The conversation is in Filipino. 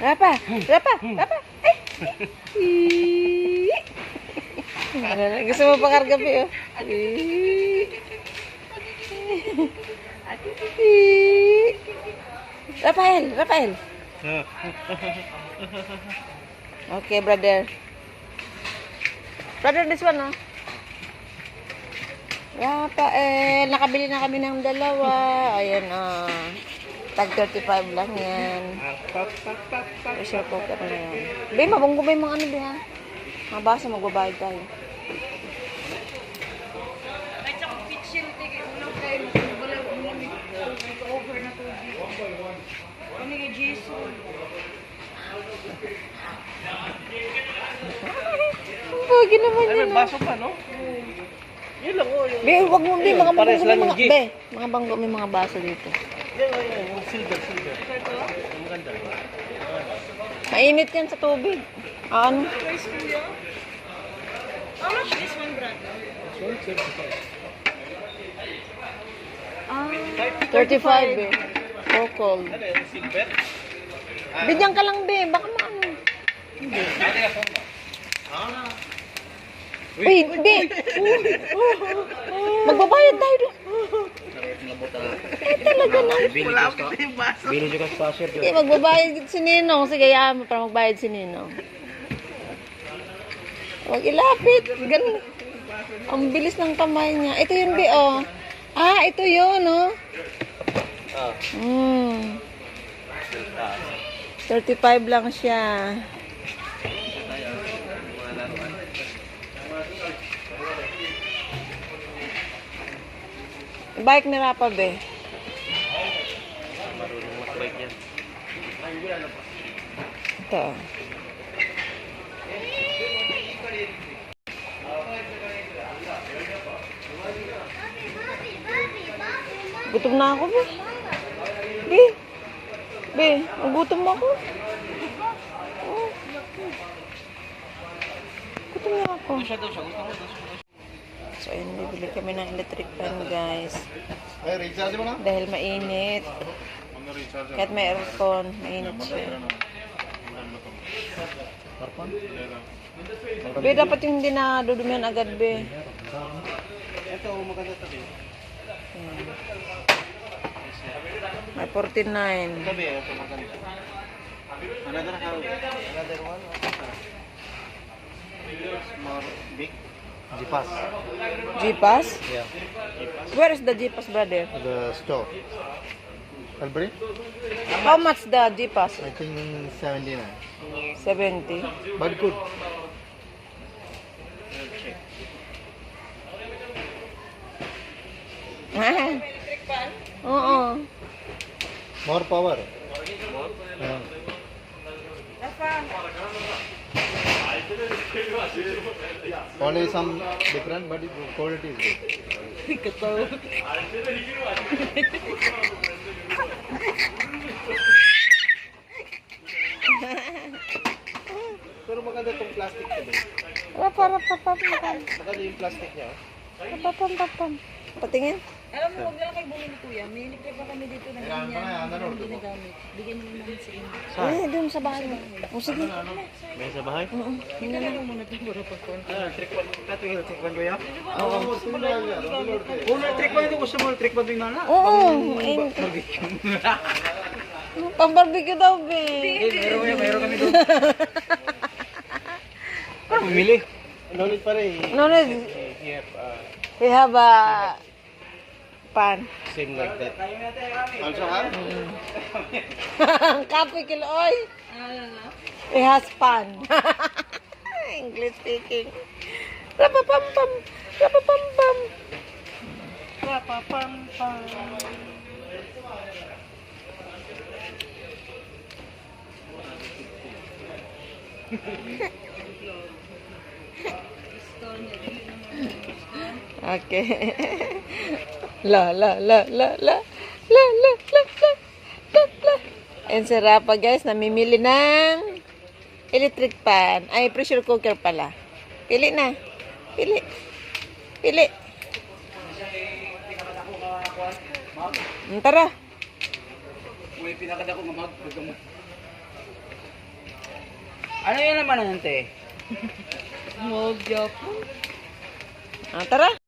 Rapa, rapa, rapa. Eh. Ano na, gusto mo pa kargabi, oh. Eh. Eh. Rafael, Rafael. Okay, brother. Brother, this one, oh. Rafael, nakabili na kami ng dalawa. Ayan, oh. Tag 35 lang yan. Pressure cooker na yan. Be, mabunggo ba yung mga ano, be, ha? Mga basa, magbabayad tayo. Bagay naman Ay, yun, may oh. baso pa, no? Yun lang, oh. Be, wag mo, be, mga Pares banggo, lang may yung mga, G. be, mga banggo, may mga baso yung, yung, yung silver, silver. Ang maganda. Mainit yan sa tubig. Ah, ano? How much this one, brother? Ah, 35, be. So cold. Ano yung silver? Bigyan ka lang, be. Baka maano. Uy, be. Magbabayad tayo doon. Eh, talaga na. Malapit na yung baso. Bili juga sa pasir Eh, magbabayad si Ninong. Sige, yaman mo para magbayad si Ninong. Huwag ilapit. Ganun. Ang bilis ng kamay niya. Ito yun, be, oh. Ah, ito yun, oh. Ah. Hmm. 35 lang siya. Bike ni Rapa, be. Mag-bike yan. Ito. Gutom na ako, be. Be. Be, gutom ako. Oh. Gutom na ako. So, ayun, bibili kami ng electric fan, guys. Dahil mainit. Kahit may aircon, mainit siya. Be, dapat yung hindi na dudumihan agad, be. Ito, maganda ito. Ayan. May 49. Sabi, ito maganda. Another how? Another one? Small, big? Jipas. Jeepas? Yeah. Where is the Jeepas, brother? The store. Albury? How much the Jeepas? I think 79. 70. But good. Ah. Oo. More power. Yeah. Only some different, but quality is good. Pero maganda itong plastic ko. Rapa, rapa, rapa. Maganda yung plastic niya. oh. Rapa, rapa, rapa. Patingin. Alam mo, huwag lang kayo bumili, kuya. May electric pa kami dito na ganyan. Hindi ginagamit. Bigyan niyo naman sa inyo. Eh, doon sa bahay mo. O sige. May sa bahay? Oo. Hindi lang muna ito, puro pa ko. Ah, trick one. Ito yung trick one ko yan? Oo. Kung na trick one ito, gusto mo trick one din na Oo. Eh, Pang-barbecue daw, be. Mayroon kami, mayroon kami doon. Pumili. No need pa rin. No. Yep, uh, We have a pan. same like that. Also have? Kapoy kiloy. It has pan. English speaking. Rapapam-pam. Rapapam-pam. Rapapam-pam. Okay. La, la, la, la, la. La, la, la, la. La, la. And pa guys, namimili ng electric pan. Ay, pressure cooker pala. Pili na. Pili. Pili. Tara. May pinakadako ng mag. Ano yan naman nante? Mogjok. Ah, tara.